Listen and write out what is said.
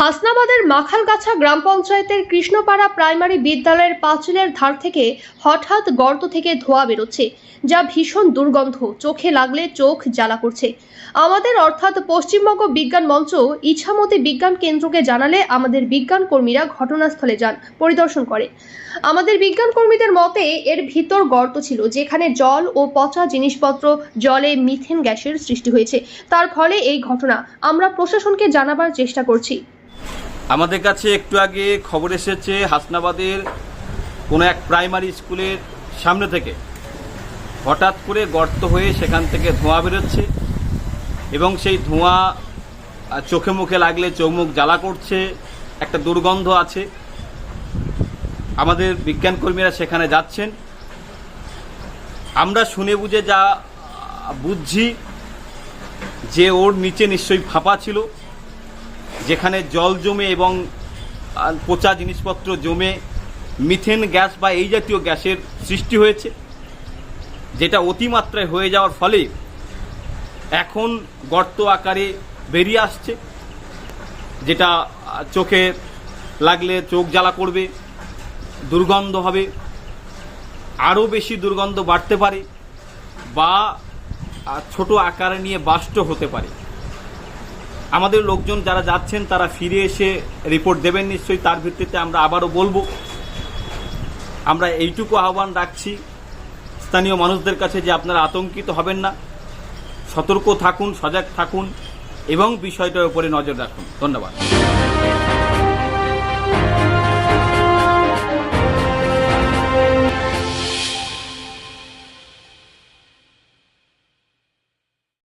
হাসনাবাদের মাখালগাছা গ্রাম পঞ্চায়েতের কৃষ্ণপাড়া প্রাইমারি বিদ্যালয়ের পাঁচিলের ধার থেকে হঠাৎ গর্ত থেকে ধোঁয়া বেরোচ্ছে, যা ভীষণ দুর্গন্ধ। চোখে লাগলে চোখ জ্বালা করছে। আমাদের অর্থাৎ পশ্চিমবঙ্গ বিজ্ঞান মঞ্চ ইছামতি বিজ্ঞান কেন্দ্রকে জানালে আমাদের বিজ্ঞান কর্মীরা ঘটনাস্থলে যান, পরিদর্শন করে। আমাদের বিজ্ঞান কর্মীদের মতে, এর ভিতর গর্ত ছিল, যেখানে জল ও পচা জিনিসপত্র, জলে মিথেন গ্যাসের সৃষ্টি হয়েছে। তার ফলে এই ঘটনা। আমরা প্রশাসনকে জানাবার চেষ্টা করছি। আমাদের কাছে একটু আগে খবর এসেছে হাসনাবাদের কোনো এক প্রাইমারি স্কুলের সামনে থেকে। হঠাৎ করে গর্ত হয়ে সেখান থেকে ধোঁয়া বেরোচ্ছে এবং সেই ধোঁয়া চোখে মুখে লাগলে চোখ মুখ জ্বালা করছে, একটা দুর্গন্ধ আছে। আমাদের বিজ্ঞান কর্মীরা সেখানে যাচ্ছেন। আমরা শুনে বুঝে যা বুঝছি যে ওর নিচে নিশ্চয়ই ফাঁপা ছিল। যেখানে জল জমে এবং পচা জিনিসপত্র জমে মিথেন গ্যাস বা এই জাতীয় গ্যাসের সৃষ্টি হয়েছে, যেটা অতিমাত্রায় হয়ে যাওয়ার ফলে এখন গর্ত আকারে বেরিয়ে আসছে, যেটা চোখে লাগলে চোখ জ্বালা করবে, দুর্গন্ধ হবে, আরও বেশি দুর্গন্ধ বাড়তে পারে বা ছোট আকারে নিয়ে বাষ্ট হতে পারে। আমাদের লোকজন যারা যাচ্ছেন, তারা ফিরে এসে রিপোর্ট দেবেন নিশ্চয়ই। তার ভিত্তিতে আমরা আবারও বলব। আমরা এইটুকু আহ্বান রাখছি স্থানীয় মানুষদের কাছে যে আপনারা আতঙ্কিত হবেন না। সতর্ক থাকুন, সজাগ থাকুন এবং বিষয়টার উপরে নজর রাখুন। ধন্যবাদ।